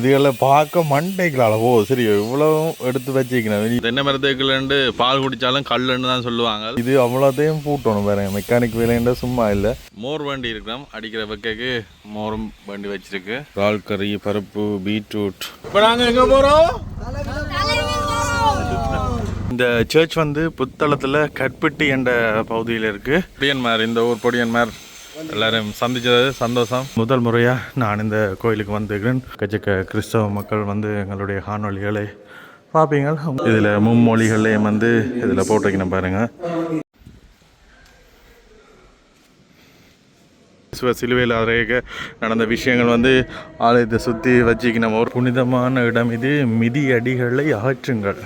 இதுகளை பார்க்க மண்டைகளால ஓ சரி இவ்வளவும் எடுத்து வச்சுக்கணும் தென்னை மரத்துக்குள்ளேண்டு பால் குடிச்சாலும் கல்லுன்னு தான் சொல்லுவாங்க. இது அவ்வளோத்தையும் பூட்டணும். வேற மெக்கானிக் வேலைன்ற சும்மா இல்லை. மோர் வண்டி இருக்கிறோம். அடிக்கிற வெக்கைக்கு மோரும் வண்டி வச்சிருக்கு. கால் கறி பருப்பு பீட்ரூட். இப்போ நாங்கள் எங்கே போகிறோம் இந்த சர்ச் வந்து புத்தளத்தில் கட்பெட்டி என்ற பகுதியில் இருக்கு. பொடியன்மார் இந்த ஊர் பொடியன்மார். எல்லாரும் சந்திச்சது சந்தோஷம். முதல் முறையாக நான் இந்த கோயிலுக்கு வந்திருக்கிறேன். கச்சக்க கிறிஸ்தவ மக்கள் வந்து எங்களுடைய காணொலிகளை பார்ப்பீங்க. இதில் மும்மொழிகள்லையும் வந்து இதில் போட்டிருக்கணும் பாருங்கள் சிவ சிலுவையில் அறைய நடந்த விஷயங்கள் வந்து ஆலயத்தை சுற்றி வச்சுக்கணும். ஒரு புனிதமான இடம் இது. மிதி அடிகளை அகற்றுங்கள்.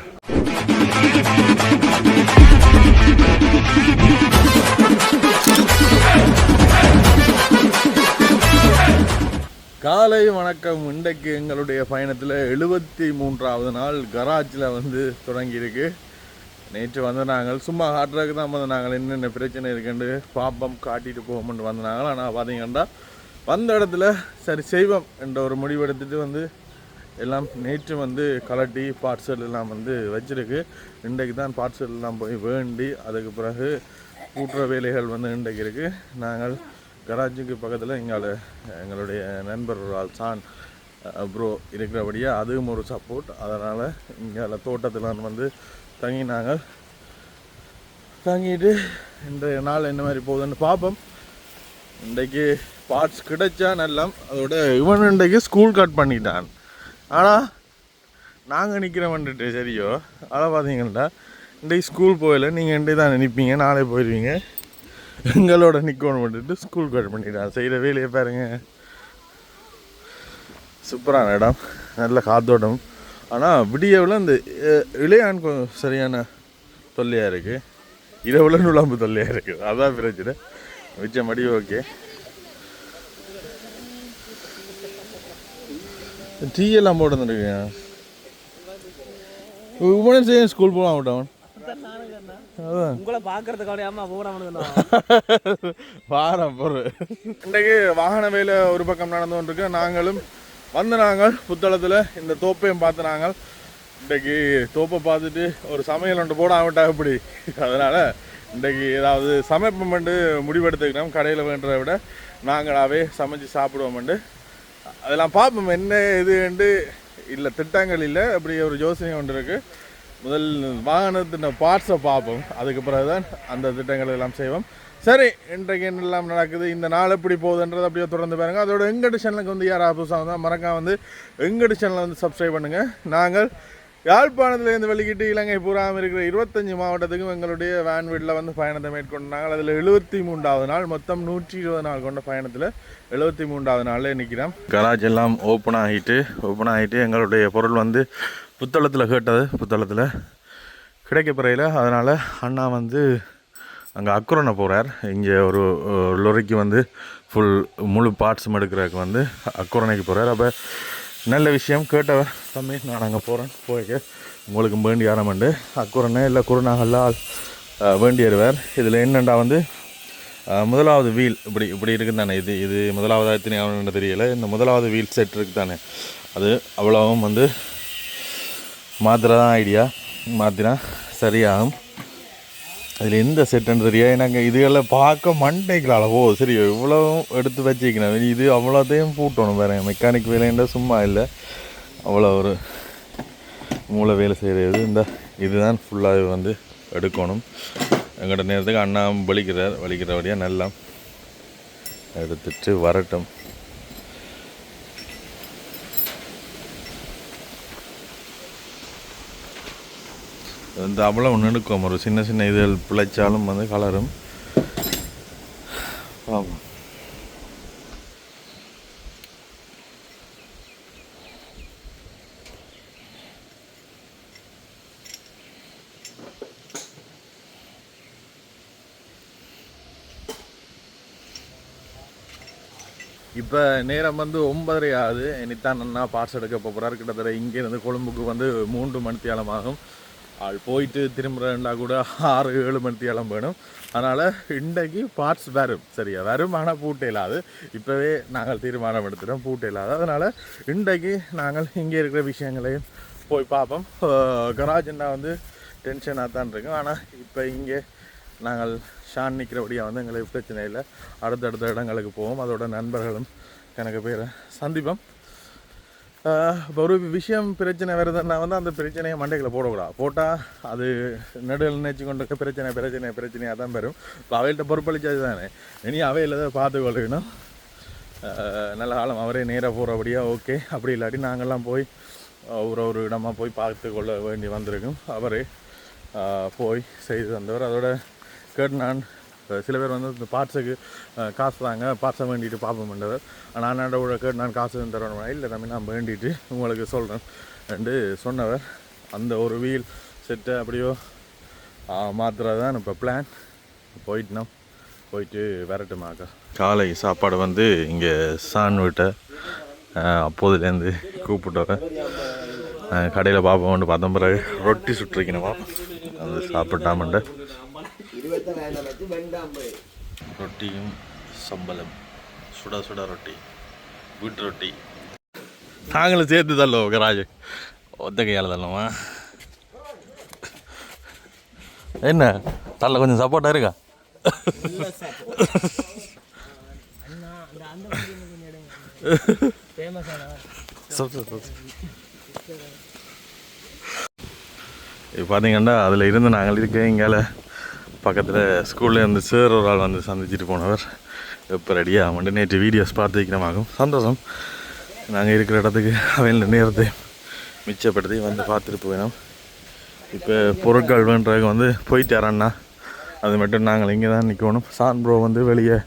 காலை வணக்கம். இன்றைக்கு எங்களுடைய பயணத்தில் எழுபத்தி மூன்றாவது நாள் கராஜில் வந்து தொடங்கியிருக்கு. நேற்று வந்து நாங்கள் சும்மா காட்டுறதுக்கு தான் வந்து நாங்கள் என்னென்ன பிரச்சனை இருக்குன்னு பாப்பம் காட்டிட்டு போவோம்னு வந்தாங்க ஆனால் பார்த்தீங்கன்னா வந்த இடத்துல சரி செய்வோம் என்ற ஒரு முடிவெடுத்துட்டு வந்து எல்லாம் நேற்று வந்து கலட்டி பார்சல் எல்லாம் வந்து வச்சுருக்கு. இன்றைக்கு தான் பார்சல் எல்லாம் போய் வேண்டி அதுக்கு பிறகு கூட்டுற வேலைகள் வந்து இன்றைக்கு இருக்குது நாங்கள் கராஜுக்கு பக்கத்தில் எங்களை எங்களுடைய நண்பர் ஒரு ஆள் சான் ப்ரோ இருக்கிறபடியே அதுவும் ஒரு சப்போர்ட் அதனால் இங்கே தோட்டத்தில் வந்து தங்கினாங்க. தங்கிட்டு இன்றைய நாள் என்ன மாதிரி போகுதுன்னு பார்ப்போம் இன்றைக்கு பார்ட்ஸ் கிடைச்சா நல்லா அதோட இவன் இன்றைக்கு ஸ்கூல் கட் பண்ணிட்டான். ஆனால் நாங்கள் நிற்கிறவன்ட்டு சரியோ அதை பார்த்தீங்கன்னா இன்றைக்கு ஸ்கூல் போயில நீங்கள் இன்றைக்கு தான் நிற்பீங்க நாளே போயிடுவீங்க எங்களோட நிற்கணும் பண்ணிட்டு ஸ்கூல் கட் பண்ணிட்டான் செய்கிற வேலையை பாருங்க. சூப்பரான இடம். நல்ல காத்தோட்டம். ஆனால் விடியவில் இந்த இளையான் கொஞ்சம் சரியான தொல்லையாக இருக்குது இரவில் நுழம்பு தொல்லையாக இருக்குது அதான் பிரச்சனை. மிச்சமடி ஓகே. டீ எல்லாம் போட்டு வந்துருக்கேன் உடனே செய்ய ஸ்கூல் போகலாம் விட்டவன் உங்களை பாக்குறதுக்காக அம்மா போறாமனு வாரம் பொருள் இன்றைக்கு வாகன வேலை ஒரு பக்கம் நடந்து கொண்டிருக்கு. நாங்களும் வந்து நாங்கள் புத்தளத்தில் இந்த தோப்பையும் பார்த்து நாங்கள் இன்றைக்கு தோப்பை பார்த்துட்டு ஒரு சமையல் ஒன்று போட ஆகிட்டா எப்படி? அதனால் இன்றைக்கு ஏதாவது சமைப்போம்ட்டு முடிவெடுத்துக்கணும் கடையில் வேண்டதை விட நாங்களாவே சமைச்சு சாப்பிடுவோம்ண்டு அதெல்லாம் பார்ப்போம். என்ன இதுண்டு இல்லை திட்டங்கள் இல்லை. அப்படி ஒரு யோசனை ஒன்று இருக்குது முதல் வாகனத்தின் பார்ட்ஸை பார்ப்போம். அதுக்கு பிறகு தான் அந்த திட்டங்கள் எல்லாம் செய்வோம். சரி இன்றைக்கு என்னெல்லாம் நடக்குது? இந்த நாள் எப்படி போகுதுன்றது அப்படியே தொடர்ந்து பாருங்க. அதோட எங்கடி சேனலுக்கு வந்து யாராவது புதுசாக வந்தால் மறக்காம வந்து எங்கடி சேனலை வந்து சப்ஸ்கிரைப் பண்ணுங்கள் நாங்கள் யாழ்ப்பாணத்துலேருந்து வெளிக்கிட்டு இலங்கை பூராமல் இருக்கிற இருபத்தஞ்சி மாவட்டத்துக்கும் எங்களுடைய வேன் வீட்டில் வந்து பயணத்தை மேற்கொண்டாங்க அதில் எழுபத்தி மூன்றாவது நாள் மொத்தம் நூற்றி இருபது நாள் கொண்ட பயணத்தில் எழுபத்தி மூன்றாவது நாளில் நிற்கிறோம் கராஜ் எல்லாம் ஓப்பன் ஆகிட்டு ஓப்பன் ஆகிட்டு எங்களுடைய பொருள் வந்து புத்தளத்தில் கேட்டது புத்தளத்தில். கிடைக்கப்பறையில். அதனால் அண்ணா வந்து அங்கே அக்குரனை போகிறார் இங்கே ஒரு லொறைக்கு லொரிக்கு வந்து ஃபுல் முழு பார்ட்ஸும் எடுக்கிறதுக்கு வந்து அக்குரணைக்கு போகிறார் அப்போ நல்ல விஷயம். கேட்டவர் தம்பி நான் அங்கே போகிறேன் போய்க்க. உங்களுக்கு வேண்டி ஆரம்பண்டு அக்குரனை இல்லை குருநாகல்லாம் வேண்டியவர் இதில் என்னென்னா வந்து முதலாவது வீல் இப்படி இப்படி இருக்குது தானே. இது இது முதலாவதாக எத்தனை ஆகணும்னு தெரியலை. இந்த முதலாவது வீல் செட் இருக்குது தானே. அது அவ்வளோவும் வந்து மாத்திரதான் ஐடியா மாற்றினா சரியாகும். அதில் எந்த செட்டுன்னு தெரியா? எனக்கு இதுகளை பார்க்க மண்டைகளால் ஓ சரி இவ்வளவும் எடுத்து வச்சுக்கணும் இது அவ்வளோத்தையும் பூட்டணும் வேறு மெக்கானிக் வேலைன்ற சும்மா இல்லை. அவ்வளோ ஒரு மூளை வேலை செய்கிறது இந்த இதுதான் ஃபுல்லாக வந்து எடுக்கணும். எங்கிட்ட நேரத்துக்கு அண்ணா வலிக்கிறார். வலிக்கிறபடியாக நல்லா எடுத்துட்டு வரட்டும். வந்து அவ்வளோ நுணுக்கம் ஒரு சின்ன சின்ன இதழ் பிழைச்சாலும் வந்து கலரும். ஆமாம் இப்போ நேரம் வந்து ஒன்பதரை ஆகுது. இனித்தான் அண்ணா பார்ட்ஸ் எடுக்க போகிறார் கிட்டத்தட்ட இங்கேருந்து கொழும்புக்கு வந்து மூன்று மணித்தியாலமாகும். ஆகும் ஆள் போயிட்டு திரும்புறா கூட ஆறு ஏழு மணிக்கு எல்லாம் வேணும். அதனால் இன்றைக்கு பார்ட்ஸ் வரும். சரியா? வரும் ஆனால் பூட்டை இல்லாது. இப்போவே நாங்கள் தீர்மானம் எடுத்துகிறோம் பூட்டை இல்லாது. அதனால் இன்றைக்கு நாங்கள் இங்கே இருக்கிற விஷயங்களையும் போய் பார்ப்போம். கராஜ்னா வந்து டென்ஷனாக தான் இருக்கும். ஆனால் இப்போ இங்கே நாங்கள் ஷான் நிற்கிறபடியாக வந்து எங்களுக்கு பிரச்சனை இல்லை. அடுத்தடுத்த இடங்களுக்கு போவோம். அதோட நண்பர்களும் கணக்கு பேரை சந்திப்போம். ஒரு விஷயம் பிரச்சனை வருதுன்னா வந்து அந்த பிரச்சனையை மண்டைகளை போடக்கூடாது. போட்டால் அது நடுவில் நினைச்சு கொண்டு இருக்க பிரச்சனை பிரச்சனை பிரச்சனையாக தான் வரும் இப்போ அவையிட்ட பொறுப்பளிச்சது தானே இனி அவையில் தான் பார்த்து கொள்ளணும் நல்ல காலம் அவரே நேராக போகிறபடியாக ஓகே. அப்படி இல்லாட்டி நாங்கள்லாம் போய் ஒரு ஒரு இடமா போய் பார்த்து கொள்ள வேண்டி வந்திருக்கும். அவரே போய் செய்து தந்தவர். அதோட கேட்டு நான் சில பேர் வந்து இந்த பார்ட்ஸுக்கு காசு தாங்க பார்ட்ஸை வேண்டிட்டு பார்ப்போம்ன்றவர் பண்ணுறது நான் கூட கேட்டு நான் காசு தரணும்? இல்லை தம்பி நான் வேண்டிட்டு உங்களுக்கு சொல்கிறேன் என்று சொன்னவர். அந்த ஒரு வீல் செட்டை அப்படியோ மாத்துறது தான் இப்போ பிளான் போயிட்டுனா போயிட்டு வரட்டுமாக்கா காலை சாப்பாடு வந்து இங்கே சான் விட்ட அப்போதுலேருந்து கூப்பிட்டவன். கடையில் பார்ப்போம்னு பார்த்தோம். பிறகு ரொட்டி சுட்டுருக்கணுமா? அது சாப்பிட்டாமண்ட ரொட்டியும் சம்பளம் சுட சுட ரொட்டி வீட்டு ரொட்டி நாங்களும் சேர்த்து தள்ளுவோம் கராஜ் ஒத்த கையால் தள்ளுவோமா என்ன தள்ள கொஞ்சம் சப்போர்ட்டாக இருக்கா இப்போ பார்த்தீங்கன்னா அதில் இருந்து நாங்கள் இருக்க இங்கால பக்கத்தில் ஸ்கூல்லேயே இருந்து சார் ஒரு ஆள் வந்து சந்திச்சுட்டு போனவர். இப்போ ரெடியாக மட்டும் நேற்று வீடியோஸ் பார்த்து வைக்கிறமாகும் சந்தோஷம். நாங்கள் இருக்கிற இடத்துக்கு அவையில் நேரத்தை மிச்சப்படுத்தி வந்து பார்த்துட்டு போயிடும் இப்போ பொருட்கள் வேண்டதுக்கு வந்து போயிட்டாரண்ணா அது மட்டும் நாங்கள் இங்கே தான் நிற்கணும் சான் ப்ரோ வந்து வெளியே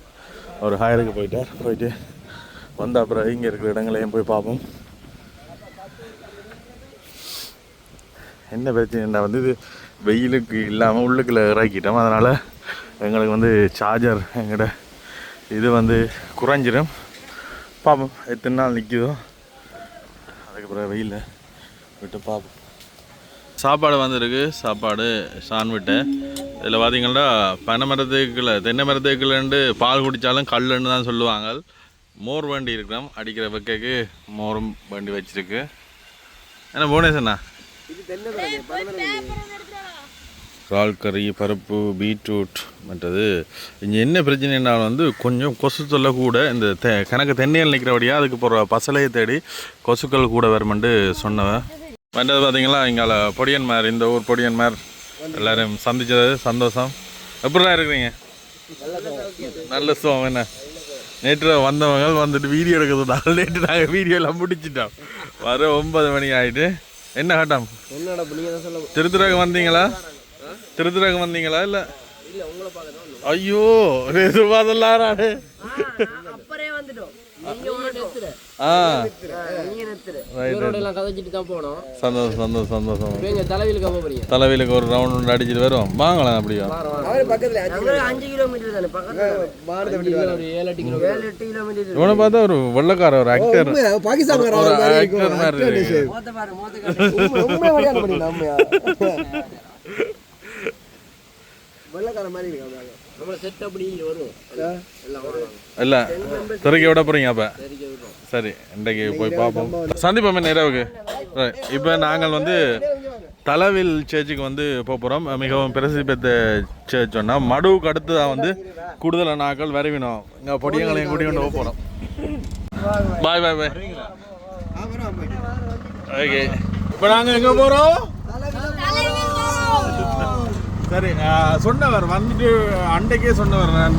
ஒரு ஹாயருக்கு போயிட்டார். போயிட்டு வந்த அப்புறம் இங்கே இருக்கிற இடங்களையும் போய் பார்ப்போம். என்ன பிரச்சனைன்னா வந்து இது வெயிலுக்கு இல்லாமல் உள்ளுக்குள்ளே இறக்கிட்டோம். அதனால் எங்களுக்கு வந்து சார்ஜர் எங்கள்கிட்ட இது வந்து குறைஞ்சிரும். பார்ப்போம் எத்தனை நாள் நிற்குதோ அதுக்கப்புறம் வெயிலில் விட்டு பார்ப்போம் சாப்பாடு வந்திருக்கு. சாப்பாடு சான்விட்டு இதில் பார்த்தீங்கன்னா பனை மரத்துக்குள்ள தென்னை மரத்துக்குள்ளேண்டு பால் குடித்தாலும் கல்லுன்னு தான் சொல்லுவாங்க. மோர் வண்டி இருக்கிறோம். அடிக்கிற வெக்கைக்கு மோரும் வண்டி வச்சிருக்கு. என்ன புவனேசண்ணா இறால் கறி பருப்பு பீட்ரூட் மற்றது இங்கே என்ன பிரச்சனைனா வந்து கொஞ்சம் கொசு தொல்லை கூட இந்த தெ கணக்கு தென்னையில் நிற்கிறபடியாக அதுக்கு போகிற பசலையை தேடி கொசுக்கள் கூட வருமெண்டு சொன்னவன் மற்றது பார்த்தீங்களா இங்கால பொடியன் மேர் இந்த ஊர் பொடியன் மேர் எல்லாரும் சந்திச்சது சந்தோஷம். எப்படிலாம் இருக்கிறீங்க? நல்ல சுகம் என்ன? நேற்று வந்தவங்க வந்துட்டு வீடியோ எடுக்கிறதுனால நேற்று நாங்கள் வீடியோ எல்லாம் முடிச்சிட்டோம். வர ஒன்பது மணி ஆயிட்டு. என்ன கட்டம்? என்னடா நீங்க தான் சொல்ல திருத்துறகு வந்தீங்களா? திருத்துறகு வந்தீங்களா இல்ல? ஐயோ இப்போ எங்க தலைவிலுக்கு ஒரு ரவுண்ட் அடிச்சிட்டு வரும் வாங்கலாம் அப்படியா. இவனை பார்த்தா ஒரு வெள்ளக்கார ஒரு ஆக்டர் பாகிஸ்தான் ஒரு ஆக்டர் மாதிரி இருக்கு. மோத்த பாரு மோத்த வெள்ளக்கார மாதிரி இருக்காங்க நம்ம செட் அப்படி வரும் எல்லாம் வரும் இல்ல திறக்க விட போறீங்க அப்ப? சரிக்க விடுறோம் சரி இன்றைக்கு போய் பார்ப்போம் சந்திப்போம் என்ன இரவுக்கு. இப்போ நாங்கள் வந்து தலவில் சேர்ச்சுக்கு வந்து போக போகிறோம் மிகவும் பிரசித்தி பெற்ற சேர்ச் சொன்னால் மடுவுக்கு அடுத்து தான் வந்து கூடுதலான நாட்கள் வரவினோம். இங்கே பொடியங்களையும் கூட்டி கொண்டு போக போகிறோம் பாய் பாய் பாய் ஓகே இப்போ நாங்கள் எங்கே போகிறோம் சரி சொன்னவர் வந்துட்டு அன்றைக்கே சொன்னவர் நான்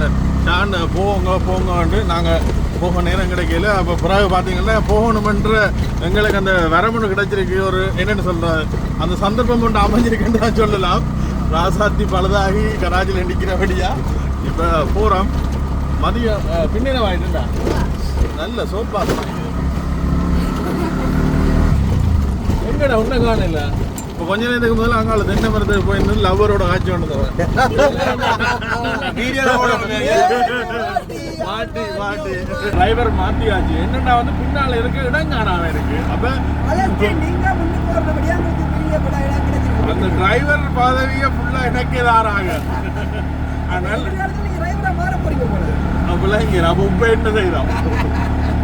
நான் போங்க போங்கன்ட்டு நாங்கள் போக நேரம் கிடைக்கல. அப்போ பிறகு பார்த்தீங்கன்னா போகணுமென்ற எங்களுக்கு அந்த வரமுன்னு கிடைச்சிருக்கு. ஒரு என்னென்னு சொல்கிறார் அந்த சந்தர்ப்பம் ஒன்று அமைஞ்சிருக்குன்னு தான் சொல்லலாம். ராசாத்தி பழுதாகி கராஜில் நிற்கிறபடியா. இப்போ போகிறோம் மதியம் ஆஹ், பின்னின வாங்கிட்டுண்டா நல்ல சோப்பா. எங்கடா உன்ன காணல? இப்போ கொஞ்ச நேரத்துக்கு முதல்ல அங்கால தென்னை மரத்துக்கு போயிருந்து லவ்வரோட காட்சி கொண்டு மாட்டி மாட்டி. டிரைவர் மாட்டியாச்சு. என்னன்னா வந்து பின்னால இருக்க இடம் காணாம இருக்கு. அப்ப அந்த டிரைவர் பதவியை ஃபுல்லா போறீங்க போல. அப்படிலாம் இங்கே நம்ம இப்போ என்ன செய்யறோம்?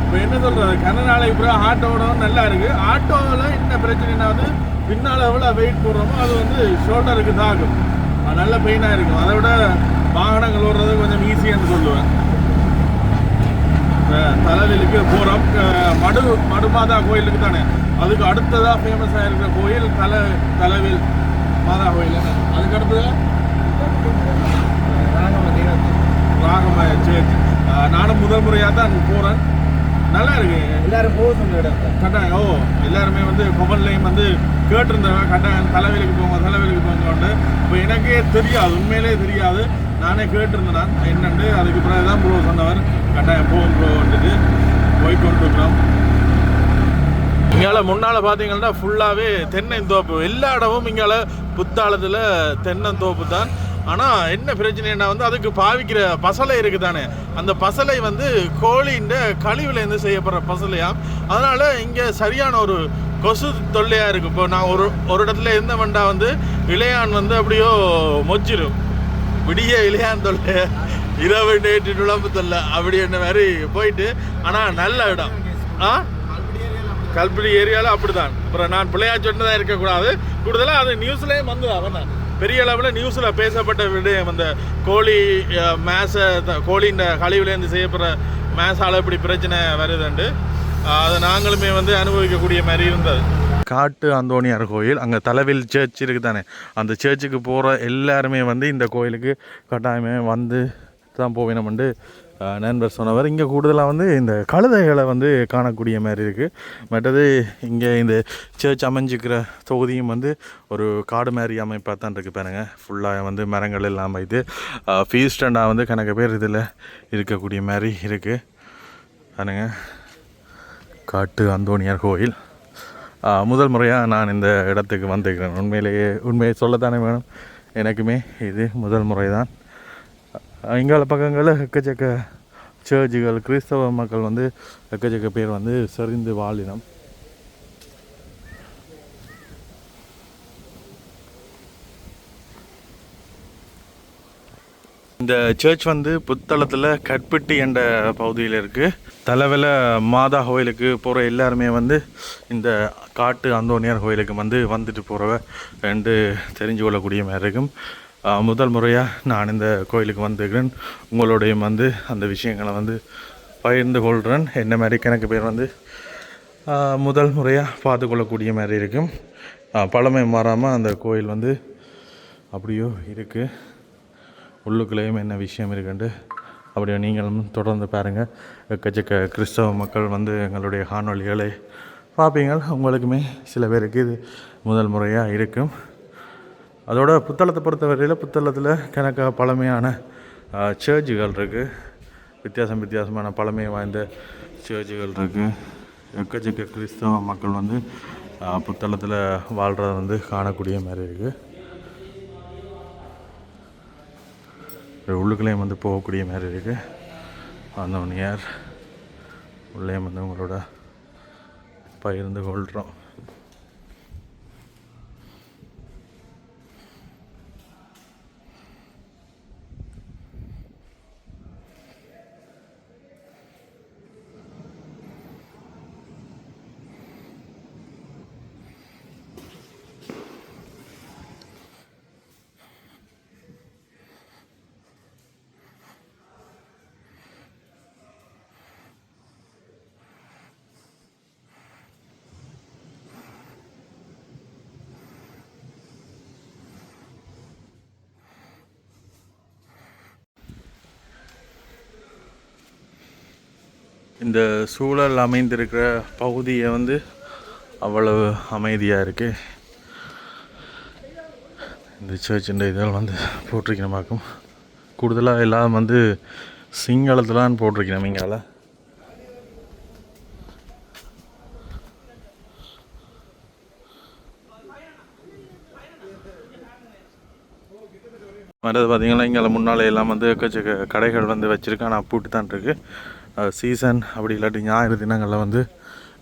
இப்போ என்ன சொல்றது? கன நாளைக்கு பிறகு ஆட்டோட நல்லா இருக்கு. ஆட்டோவில் என்ன பிரச்சனைனா வந்து பின்னால் எவ்வளோ வெயிட் போடுறோமோ அது வந்து ஷோல்டருக்கு தாக்கும் அது நல்ல பெயினாக இருக்கும். அதை விட வாகனங்கள் ஓடுறது கொஞ்சம் ஈஸின்னு சொல்லுவேன். தலைவிலுக்கு போகிறோம் மடு மடுமாதா கோயிலுக்கு தானே. அதுக்கு அடுத்ததாக ஃபேமஸாக இருக்கிற கோயில் தலை தலைவில் மாதா கோயில்? அதுக்கு அடுத்தது? ராகம சேர்ச் நானும் முதல் முறையாக தான் போகிறேன் நல்லா இருக்கு எல்லாரும் போக சொன்ன இடம். கட்டாயம். ஓ எல்லாருமே வந்து கொமல்லையும் வந்து கேட்டிருந்தவங்க கட்டாயம் தலைவலிக்கு போங்க தலைவலிக்கு போங்கன்னு இப்போ எனக்கே தெரியாது உண்மையிலே தெரியாது. நானே கேட்டிருந்தேன் என்னண்டு அதுக்கு பிறகு தான் ப்ரோ சொன்னவர். கட்டாயம் போகும் ப்ரோ வந்துட்டு போய் கொண்டிருக்கிறோம் இங்கால முன்னால் பார்த்தீங்கன்னா ஃபுல்லாகவே தென்னந்தோப்பு எல்லா இடமும் இங்கால புத்தாளத்தில் தென்னந்தோப்பு தான். ஆனால் என்ன பிரச்சனைனா வந்து அதுக்கு பாவிக்கிற பசலை இருக்குது தானே அந்த பசலை வந்து கோழின்ற கழிவுலேருந்து செய்யப்படுற பசலையாம் அதனால் இங்கே சரியான ஒரு கொசு தொல்லையாக இருக்குது இப்போ நான் ஒரு ஒரு இடத்துல இருந்த வண்டா வந்து இளையான் வந்து அப்படியோ மொச்சிடும் விடிய இளையான் தொல்லை இரவு நேற்று நுழம்பு தொல்லை. அப்படி என்ன மாதிரி போயிட்டு ஆனால் நல்ல இடம். ஆ? கல்பிடி ஏரியாவில் அப்படிதான் அப்புறம் நான் பிள்ளையா சொன்னதாக இருக்கக்கூடாது. கூடுதலாக அது நியூஸ்லேயும் வந்து அவன் பெரிய அளவில் நியூஸில் பேசப்பட்ட விடயம். அந்த கோழி மேசை கோழியின் கழிவுலேருந்து செய்யப்படுற மேசால் இப்படி பிரச்சனை வருதுண்டு. அதை நாங்களுமே வந்து அனுபவிக்கக்கூடிய மாதிரி இருந்தது. காட்டு அந்தோணியார் கோயில் அங்கே தலைவில் சர்ச் இருக்குது தானே அந்த சர்ச்சுக்கு போகிற எல்லாருமே வந்து இந்த கோயிலுக்கு கட்டாயமே வந்து தான் போவினம் உண்டு நண்பர் சொன்னவர். இங்கே கூடுதலாக வந்து இந்த கழுதைகளை வந்து காணக்கூடிய மாதிரி இருக்குது மற்றது இங்கே இந்த சர்ச் அமைஞ்சிக்கிற தொகுதியும் வந்து ஒரு காடு மாதிரி அமைப்பாக தான் இருக்குது பாருங்க. ஃபுல்லாக வந்து மரங்கள் எல்லாம் ஃபீஸ் ஃபீஸ்டண்டாக வந்து கணக்கு பேர் இதில் இருக்கக்கூடிய மாதிரி இருக்குது பாருங்க. காட்டு அந்தோணியார் கோயில். முதல் முறையாக நான் இந்த இடத்துக்கு வந்திருக்கிறேன். உண்மையிலேயே உண்மையை சொல்லத்தானே வேணும்? எனக்குமே இது முதல் முறை தான் இங்கால பக்கங்களில் எக்கச்சக்க சர்ச்சுகள் கிறிஸ்தவ மக்கள் வந்து எக்கச்சக்க பேர் வந்து சரிந்து வாழினம் இந்த சர்ச் வந்து புத்தளத்தில் கட்பட்டி என்ற பகுதியில் இருக்குது தலைவில் மாதா கோயிலுக்கு போகிற எல்லாருமே வந்து இந்த காட்டு அந்தோனியார் கோயிலுக்கு வந்து வந்துட்டு போகிறவ ரெண்டு தெரிஞ்சு கொள்ளக்கூடிய மாதிரி இருக்கும். முதல் முறையாக நான் இந்த கோயிலுக்கு வந்திருக்கிறேன். உங்களோடையும் வந்து அந்த விஷயங்களை வந்து பகிர்ந்து கொள்கிறேன் என்ன மாதிரி கணக்கு பேர் வந்து? முதல் முறையாக பார்த்து கொள்ளக்கூடிய மாதிரி இருக்கும். பழமை மாறாமல் அந்த கோயில் வந்து அப்படியோ இருக்குது உள்ளுக்குள்ளேயும் என்ன விஷயம் இருக்குன்ட்டு அப்படியே நீங்களும் தொடர்ந்து பாருங்கள் எக்கச்சக்க கிறிஸ்தவ மக்கள் வந்து எங்களுடைய ஹானொலிகளை பார்ப்பீங்க. உங்களுக்குமே சில பேருக்கு இது முதல் முறையாக இருக்கும். அதோட புத்தளத்தை பொறுத்தவரையில் புத்தளத்தில் கணக்காக பழமையான சர்ச்சுகள் இருக்குது வித்தியாசம் வித்தியாசமான பழமை வாய்ந்த சர்ச்சுகள் இருக்குது எக்கச்சக்க கிறிஸ்தவ மக்கள் வந்து புத்தளத்தில் வாழ்கிறத வந்து காணக்கூடிய மாதிரி இருக்குது உள்ளுக்குள்ளேயும் வந்து போகக்கூடிய மாதிரி இருக்குது வந்தவன் யார்? உள்ளே உள்ளேயும் வந்து உங்களோட பகிர்ந்து கொள்கிறோம் இந்த சூழல் அமைந்திருக்கிற பகுதியை வந்து அவ்வளவு அமைதியாக இருக்குது இந்த சர்ச்சுன்ற இதெல்லாம் வந்து போட்டிருக்கிறமாக்கும். கூடுதலாக எல்லாம் வந்து சிங்களத்தில் போட்டிருக்கிறோம் இங்கால. மற்றது பார்த்தீங்கன்னா இங்கே முன்னால் எல்லாம் வந்து எக்கச்சக்க கடைகள் வந்து வச்சுருக்கேன் ஆனால் பூட்டு தான் இருக்குது சீசன் அப்படி இல்லாட்டி ஞாயிறு தினங்களில் வந்து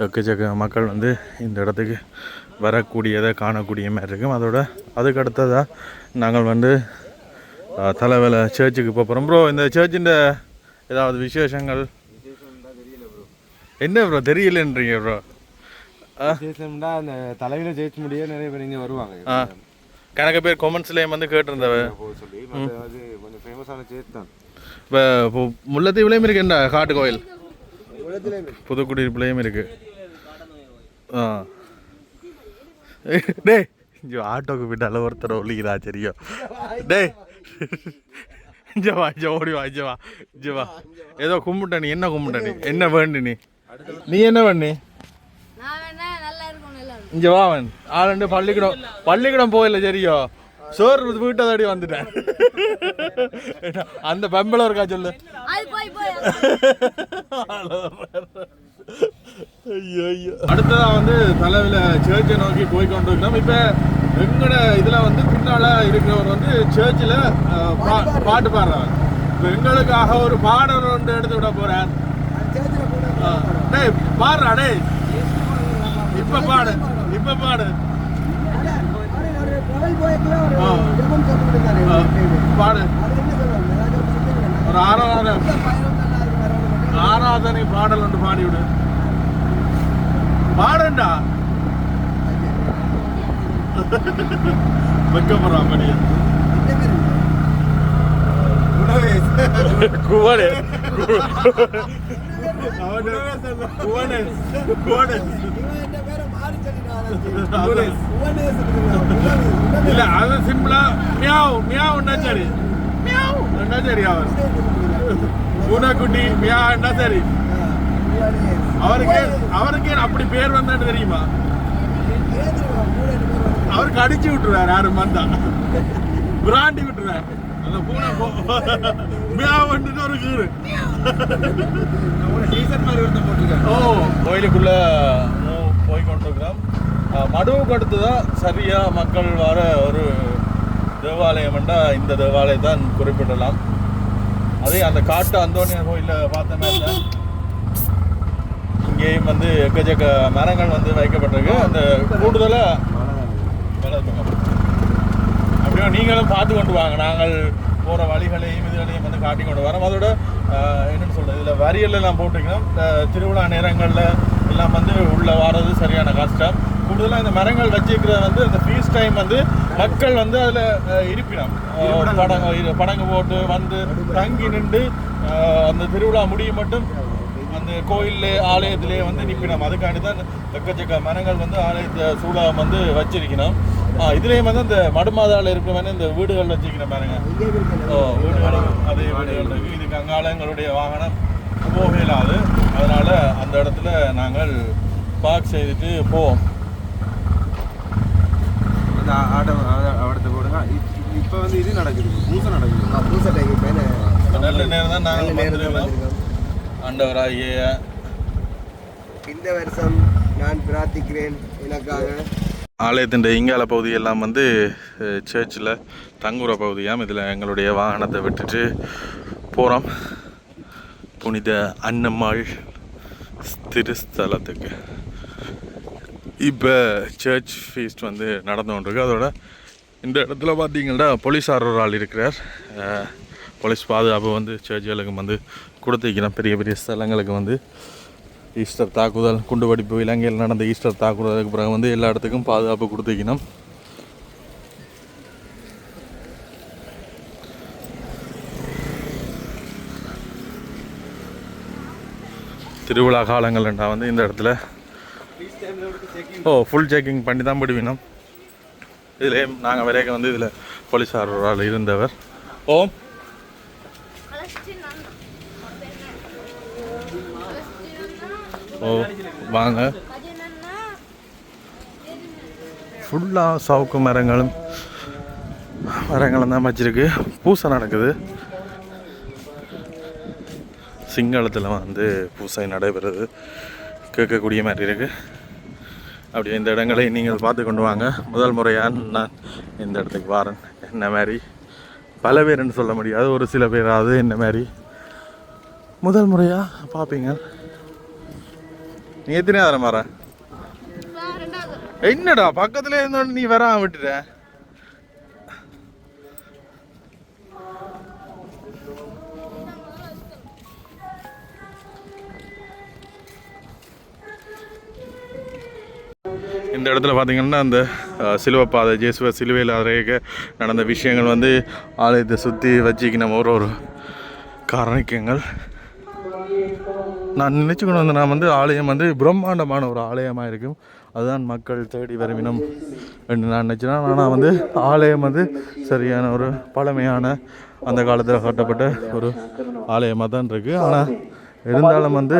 எக்கச்சக்க மக்கள் வந்து இந்த இடத்துக்கு வரக்கூடியதை காணக்கூடிய மாதிரி இருக்கும். அதோட அதுக்கு அடுத்ததாக நாங்கள் வந்து தலைவல சர்ச்சுக்கு போக போகிறோம் ப்ரோ இந்த சர்ச்சின் ஏதாவது விசேஷங்கள்? என்ன ப்ரோ தெரியலன்றீங்க ப்ரோ விசேஷம்னா அந்த தலைவில ஜெயிச்சு முடிய நிறைய பேர் இங்கே வருவாங்க. கணக்கு பேர் கொமெண்ட்ஸ்லேயும் வந்து கேட்டிருந்தவ. சொல்லி கொஞ்சம் ஃபேமஸான சேர்த்து தான். இப்போ முல்லைத்தீவுலேயும் இருக்கு என்ன காட்டு கோயில் புதுக்குடியிருப்புலையும் இருக்கு. ஆ. டேய் இங்கே ஆட்டோக்கு விட்டால ஒருத்தர் ஒலிக்கிறா சரியா டேய். இங்கே வா இங்கே ஓடி வா இங்கே வா இங்கே வா. ஏதோ கும்பிட்ட நீ என்ன கும்பிட்ட நீ? என்ன வேண்டு நீ? நீ என்ன பண்ணி இங்கே வா அவன். ஆளுண்டு பள்ளிக்கூடம் பள்ளிக்கூடம் போகல சரியோ சோறு வீட்டை தாடி வந்துட்டேன். அந்த பெம்பளை இருக்கா சொல்லு. அது போய் போய். ஐயோ ஐயோ அடுத்ததா வந்து தலைவில சர்ச்சை நோக்கி போய் கொண்டிருக்கிறோம் இப்போ எங்கட இதுல வந்து பின்னால இருக்கிறவர் வந்து சர்ச்சில் பாட்டு பாடுறவர் இப்போ எங்களுக்காக ஒரு பாடல் ஒன்று எடுத்து விட போறார் ஆ. டேய் பாடுறா டேய். இப்ப பாடு இப்ப பாடு. பாடு. ஒரு ஆறாவது ஆராதனை பாடல் ஒன்று பாடி விடு பாடண்டா வெக்கப்படுறான் மணியா குவனே. குவனே. குவனே. இல்ல அது சிம்பிளா மியாவ் மியாவ்னா சரி மியாவ்னா சரி அவர். பூனைக்குட்டி மியாவ்னா சரி அவருக்கு அவருக்கு அப்படி பேர் வந்தான்னு தெரியுமா? அவருக்கு அடிச்சு விட்டுருவாரு யாரும் வந்தா பிராண்டி விட்டுருவாரு. அந்த பூனை மியாவ் வந்துட்டு ஒரு கீறு ஓ. கோயிலுக்குள்ள போய் கொண்டிருக்கிறோம். மடுவுக்கு அடுத்து தான் சரியாக மக்கள் வர ஒரு தேவாலயம் என்றால் இந்த தேவாலயம் தான் குறிப்பிடலாம். அதே அந்த காட்டு அந்தோனியர் கோயிலில் பார்த்த இல்லை இங்கேயும் வந்து எக்கச்சக்க மரங்கள் வந்து வைக்கப்பட்டிருக்கு. அந்த கூடுதலாக அப்படியே நீங்களும் பார்த்து கொண்டு வாங்க. நாங்கள் போகிற வழிகளையும் இதுகளையும் வந்து காட்டி கொண்டு வரோம். அதோட ஆஹ், என்னன்னு சொல்கிறது இதில் வரியல் எல்லாம் போட்டிருக்கோம் இந்த திருவிழா நேரங்களில் எல்லாம் வந்து உள்ளே வர்றது சரியான கஷ்டம். கூடுதலாக இந்த மரங்கள் வச்சிருக்கிறது வந்து இந்த ஃபீஸ் டைம் வந்து மக்கள் வந்து அதில் இருப்பினம் படங்கு படங்கு போட்டு வந்து தங்கி நின்று அந்த திருவிழா முடியும் மட்டும் அந்த கோயில் ஆலயத்திலே வந்து நிற்கணும் அதுக்காண்டி தான் எக்கச்சக்க மரங்கள் வந்து ஆலயத்தை சூடாக வந்து வச்சிருக்கணும். இதுலேயும் வந்து இந்த மடுமாதாவில் இருக்கிற மாதிரி இந்த வீடுகள் வச்சிருக்கிற பாருங்க. ஓ வீடுகள் அதே வீடுகள் இருக்கு. இதுக்கு அங்கால எங்களுடைய வாகனம். போக இயலாது அதனால அந்த இடத்துல நாங்கள் பார்க் செய்துட்டு போவோம். அந்த ஆட்டம் அவடத்தை போடுங்க. இப்போ வந்து இது நடக்குது. பூசை நடக்குது. நல்ல நேரம் தான் நாங்கள் நல்ல நேரம் தான் வந்திருக்கோம். ஆண்டவராகிய இந்த வருஷம் நான் பிரார்த்திக்கிறேன் எனக்காக. ஆலயத்தின் இங்கால பகுதியெல்லாம் வந்து சர்ச்சில் தங்குற பகுதியாம். இதில் எங்களுடைய வாகனத்தை விட்டுட்டு போகிறோம் புனித அன்னம்மாள் திருஸ்தலத்துக்கு. இப்போ சர்ச் ஃபீஸ்ட் வந்து நடந்து கொண்டிருக்கு. அதோட இந்த இடத்துல பார்த்தீங்கன்னா போலீஸார் ஒரு ஆள் இருக்கிறார். போலீஸ் பாதுகாப்பு வந்து சர்ச்சுகளுக்கு வந்து கொடுத்துக்கிறோம் பெரிய பெரிய ஸ்தலங்களுக்கு வந்து ஈஸ்டர் தாக்குதல் குண்டுவெடிப்பு இலங்கையில் நடந்த ஈஸ்டர் தாக்குதலுக்கு பிறகு வந்து எல்லா இடத்துக்கும் பாதுகாப்பு கொடுத்துக்கணும் திருவிழா காலங்கள்ன்றா வந்து இந்த இடத்துல ஓ ஃபுல் செக்கிங் பண்ணி தான் விடுவினோம் இதில் நாங்கள் வரைக்கும் வந்து இதில் போலீஸார் ஒரு ஆள் இருந்தவர். ஓம். ஓ வாங்க. ஃபுல்லாக சவுக்கு மரங்களும் மரங்களும் தான் வச்சிருக்கு. பூசை நடக்குது. சிங்களத்தில் வந்து பூசை நடைபெறுது. கேட்கக்கூடிய மாதிரி இருக்கு. அப்படியே இந்த இடங்களை நீங்கள் பார்த்து கொண்டு வாங்க. முதல் முறையாக நான் இந்த இடத்துக்கு வாரேன். என்ன மாதிரி? பல பேருன்னு சொல்ல முடியாது ஒரு சில பேராவது என்ன மாதிரி? முதல் முறையாக பார்ப்பீங்க. நீ எத்தனை தரம் வர? என்னடா பக்கத்துல இருந்தோட நீ வராம விட்டுட்ட? இந்த இடத்துல பார்த்திங்கன்னா அந்த சிலுவை பாதை ஜேசுவ சிலுவையில் அறைய நடந்த விஷயங்கள் வந்து ஆலயத்தை சுற்றி வச்சுக்கணும் ஒரு ஒரு காரணிக்கங்கள். நான் நினச்சிக்கொண்டு வந்து நான் வந்து ஆலயம் வந்து பிரம்மாண்டமான ஒரு ஆலயமாக இருக்கும். அதுதான் மக்கள் தேடி வருவினம் என்று நான் நினச்சேன். ஆனால் வந்து ஆலயம் வந்து சரியான ஒரு பழமையான அந்த காலத்தில் கட்டப்பட்ட ஒரு ஆலயமாக தான் இருக்குது ஆனால் இருந்தாலும் வந்து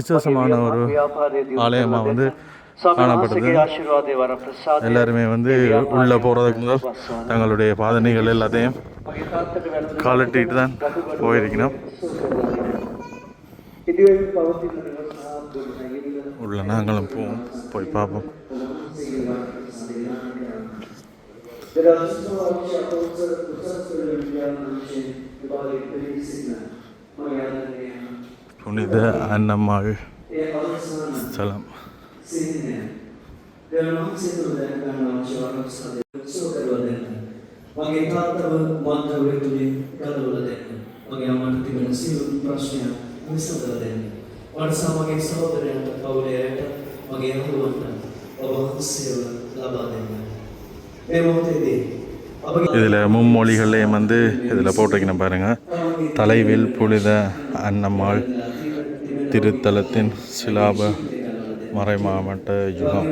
விசேஷமான ஒரு ஆலயமாக வந்து காணப்படுது. எல்லாருமே வந்து உள்ளே போகிறதுக்கு முதல் தங்களுடைய பாதனைகள் எல்லாத்தையும் காலட்டிட்டு தான் போயிருக்கணும். உள்ள நாங்களும் போவோம். போய் பார்ப்போம். புனித அன்னம்மாள். ஸ்தலம் செய்தினேன் ದೇವನಾಂಶ ಹಾಗೆ ತಾತವ ಮಾತ್ರ ವ್ಯಕ್ತಿಗೆ ಕದಲುವುದನ್ನು ಹಾಗೆ ಆ ಮಾತುಗಳನ್ನು ಸಿಗುವ ಪ್ರಶ್ನೆಯ ಮುಗಿಸುವುದನ್ನು ವರ್ಷ ಹಾಗೆ ಸಹೋದರ ಅಂತ ಪೌಲೆ ಅಂತ ಹಾಗೆ ಹೇಳುವಂತ ಒಬ್ಬ ಸೇವ ಲಾಭದಿಂದ தேவதேதி இதில் மும்மொழிகள்லையும் வந்து இதில் போட்டிருக்கணும் பாருங்கள் தலைவில் புனித அன்னம்மாள் திருத்தலத்தின் சிலாப மறை மாவட்ட யுகம்.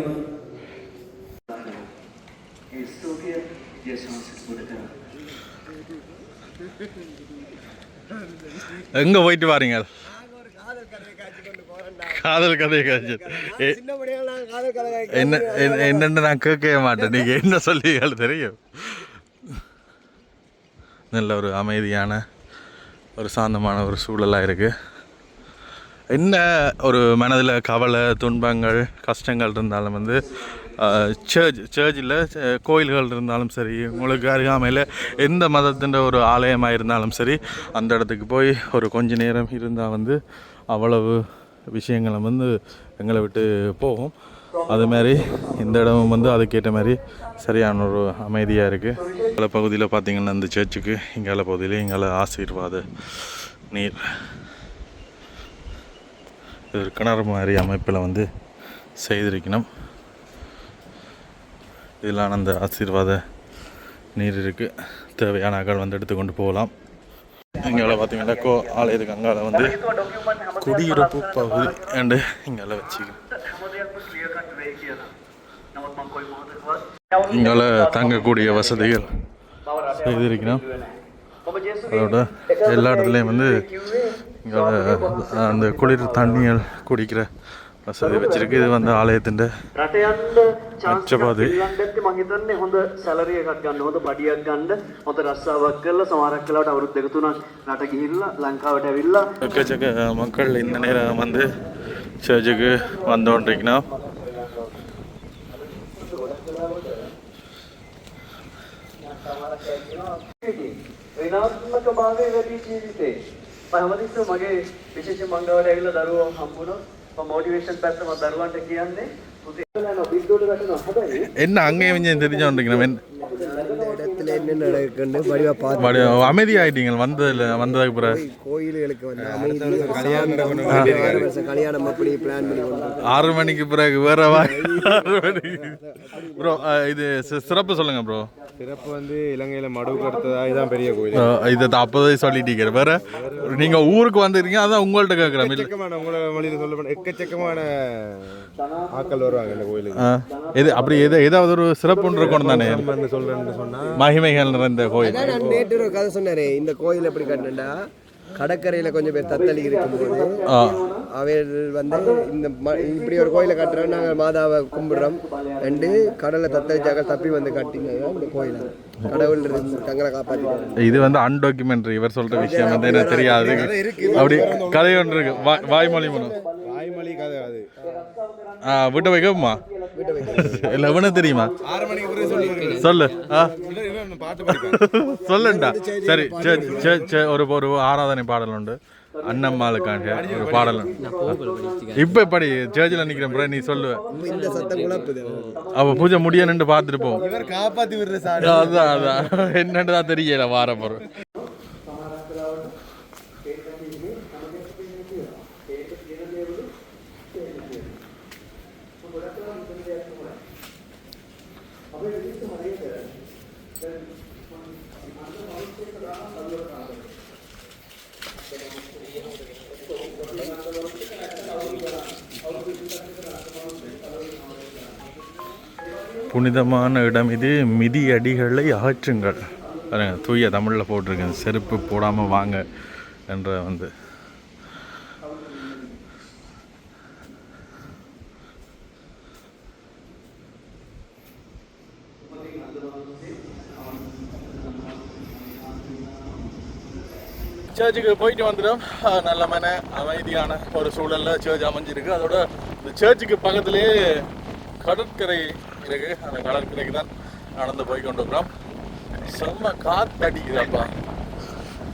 எங்க போயிட்டு வாரீங்க? காதல் கதையை காய்ச்சி. என்ன என்னென்னு நான் கேட்கவே மாட்டேன். நீங்கள் என்ன சொல்லீங்க தெரியும். நல்ல ஒரு அமைதியான ஒரு சாந்தமான ஒரு சூழலாக இருக்குது என்ன ஒரு மனதில் கவலை துன்பங்கள் கஷ்டங்கள் இருந்தாலும் வந்து சர்ச் சர்ச்சில் கோயில்கள் இருந்தாலும் சரி உங்களுக்கு அருகாமையில் எந்த மதத்தின் ஒரு ஆலயமாக இருந்தாலும் சரி அந்த இடத்துக்கு போய் ஒரு கொஞ்ச நேரம் இருந்தால் வந்து அவ்வளவு விஷயங்களை வந்து எங்களை விட்டு போகும். அது மாதிரி இந்த இடமும் வந்து அதுக்கேற்ற மாதிரி சரியான ஒரு அமைதியாக இருக்குது பல பகுதியில் பார்த்திங்கன்னா இந்த சர்ச்சுக்கு இங்கால பகுதியில் இங்கால ஆசீர்வாத நீர். இது ஒரு கிணறு மாதிரி அமைப்பில் வந்து செய்திருக்கணும். இதில் அந்த ஆசீர்வாத நீர் இருக்குது தேவையான அகல் வந்து எடுத்துக்கொண்டு போகலாம். இங்கே பார்த்தீங்கன்னா கோ ஆலயது கங்கால வந்து குடியிருப்பு பகுதி அண்டு இங்கே வச்சு இங்கே தங்கக்கூடிய வசதிகள் செய்திருக்கணும். அதோட எல்லா இடத்துலையும் வந்து அந்த குளிர் தண்ணிகள் குடிக்கிற வசதி வச்சிருக்கு இது வந்து ஆலயத்தின் රට යන්න අච්චපාදේ. ච්චපද මං හිතන්නේ හොඳ සැලරි එකක් ගන්න හොඳ පඩියක් ගන්න හොඳ රස්සාවක් කරලා සමහරක් වෙලාවට අවුරුදු දෙක තුනක් රට ගිහිල්ලා ලංකාවට ඇවිල්ලා எக்கச்சக்க மக்கள் இந்த நேரம் வந்து சர்ச்சுக்கு வந்தோன்றிருக்கணும் ඍණාත්මක භාවය වැඩි ජීවිතේ මම හැමතිස්සෙම මගේ විශේෂ මංගවල ඇවිල්ලා දරුවෝ හම්බුනොත් මම මොටිවේෂන් පැත්ත මම දරුවන්ට කියන්නේ පුතේ යනවා බිද්දෝට වැටෙනවා හැබැයි என்ன அங்கேயும் கொஞ்சம் தெரிஞ்சோன்றிருக்கணும் இந்த இடத்துல என்ன நடக்குன்னு வடிவா பார்த்து பட் அமைதியாயிட்டீங்க வந்ததில் வந்ததுக்கு பிறகு கோயில்களுக்கு வந்து அமைதி ஆறு வருஷம் கல்யாணம் அப்படி பிளான் பண்ணி கொண்டு ஆறு மணிக்கு பிறகு வேற வா ஆறு மணிக்கு ப்ரோ இது சி- சிறப்பு சொல்லுங்க ப்ரோ சிறப்பு வந்து இலங்கையில மடுவுக்கு அடுத்ததா இதுதான் பெரிய கோயில். இதை அப்போதே சொல்லிட்டீங்க வேற நீங்க ஊருக்கு வந்திருக்கீங்க அதான் உங்கள்கிட்ட கேட்குறேன் எக்கச்சக்கமான உங்களோட மொழியில சொல்ல எக்கச்சக்கமான ஆட்கள் வருவாங்க இந்த கோயிலுக்கு. இது அப்படி எது ஏதாவது ஒரு சிறப்பு இருக்கணும் தானே? சொல்றேன்னு சொன்னா மகிமைகள் நிறைந்த கோயில். நேற்று ஒரு கதை சொன்னாரே இந்த கோயில் எப்படி கட்டினா கடற்கரையில கொஞ்சம் பேர் தத்தளி இருக்கும்போது அவர் வந்து இந்த இப்படி ஒரு கோயிலை கட்டுறோம் நாங்கள் மாதாவை கும்பிடுறோம் ரெண்டு கடலை தத்தளிச்சாக்க தப்பி வந்து கட்டினது இந்த கோயில். கடவுள் தங்களை காப்பாற்றிட்டாங்க இது வந்து அன்டாக்குமெண்ட்ரி இவர் சொல்ற விஷயம் வந்து எனக்கு தெரியாது. அப்படி கதை ஒன்று இருக்கு. வாய்மொழி மூலம். தாய்மொழி கதை அது. ஆ விட்டு வைக்கமா இல்லை எவனு தெரியுமா? ஆறு மணிக்கு பிறகு சொல்லி பாட்டு சொல்லுண்டா. சரி சரி சரி சரி ஒரு ஒரு ஆராதனை பாடல் உண்டு. அண்ணம்மாளுக்காண்டி ஒரு பாடல் இப்ப படி சேர்ச்சில் நிக்கிறேன் bro, நீ சொல்லுவ அவ பூஜை முடியணுன்னு பார்த்துட்டு போவோம் இவர் காப்பாத்தி விடுற சார் அதான் அதான். என்னன்னு தான் தெரியல வார போறோம் புனிதமான இடம் இது. மிதி அடிகளை அகற்றுங்கள். பாருங்கள் தூய தமிழில் போட்டிருக்கேன். செருப்பு போடாமல் வாங்க என்ற வந்து. சர்ச்சுக்கு போயிட்டு வந்துடும் நல்ல மன அமைதியான ஒரு சூழலில் சர்ச் அமைஞ்சிருக்கு. அதோட இந்த சர்ச்சுக்கு பக்கத்துலேயே கடற்கரை பிறகு அந்த கடற்கரைக்கு தான் நடந்து போய் கொண்டு வரோம் செம்ம காத்தடிக்குதாப்பா.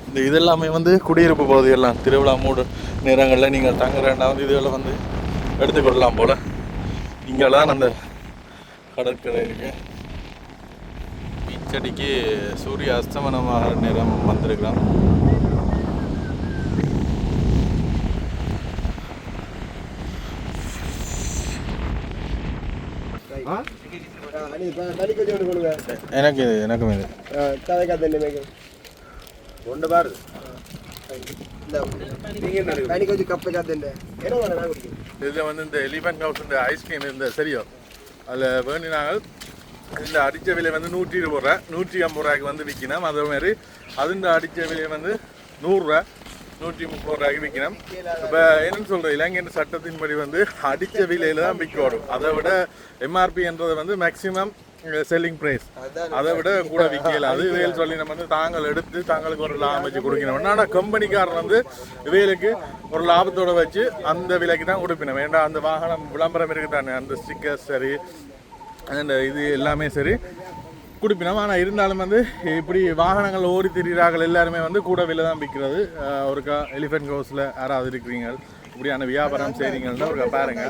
இந்த இதெல்லாமே வந்து குடியிருப்பு பகுதி எல்லாம் திருவிழா மூடு நேரங்களில் நீங்கள் தங்குறேன்னா வந்து இதெல்லாம் வந்து எடுத்துக்கொள்ளலாம் போல. இங்கெல்லாம் அந்த கடற்கரை இருக்கு. பீச்சடிக்கு சூரிய அஸ்தமனமாக நேரம் வந்திருக்கிறான் தனி கொஞ்சம் ஒன்று கொடுங்க எனக்கு இது எனக்கும் இது ஒன்று பாரு இதில் வந்து இந்த எலிஃபென்ட் ஹவுஸ் இந்த ஐஸ்கிரீம் இந்த சரியோ அதில் வேண்டினாங்கள் இந்த அடித்த விலை வந்து நூற்றி இருபது ரூபா நூற்றி ஐம்பது ரூபாய்க்கு வந்து விற்கணும் அதே மாதிரி அதுண்ட அடித்த விலை வந்து நூறுரூவா நூற்றி முப்பது ரூபாய்க்கு விற்கணும் இப்போ என்னன்னு சொல்கிறேன் இலங்கையின் சட்டத்தின்படி வந்து அடித்த விலையில தான் விற்கணும் அதை விட எம்ஆர்பின்றது வந்து மேக்ஸிமம் செல்லிங் ப்ரைஸ் அதை விட கூட விற்கல அது இவையில் சொல்லி நம்ம வந்து தாங்கள் எடுத்து தாங்களுக்கு ஒரு லாபம் வச்சு கொடுக்கணும். ஆனால் கம்பெனிக்காரர் வந்து இவைகளுக்கு ஒரு லாபத்தோட வச்சு அந்த விலைக்கு தான் கொடுப்பினோம் வேண்டாம் அந்த வாகனம் விளம்பரம் இருக்கு தானே அந்த ஸ்டிக்கர் சரி அந்த இது எல்லாமே சரி குடிப்பினோம் ஆனால் இருந்தாலும் வந்து இப்படி வாகனங்கள் ஓடி திரிகிறார்கள் எல்லாருமே வந்து கூட விலை தான் விற்கிறது. ஒருக்கா எலிஃபென்ட் ஹவுஸில் யாராவது இருக்கிறீங்க. இப்படியான வியாபாரம் செய்கிறீங்கன்னா ஒருக்கா பாருங்க.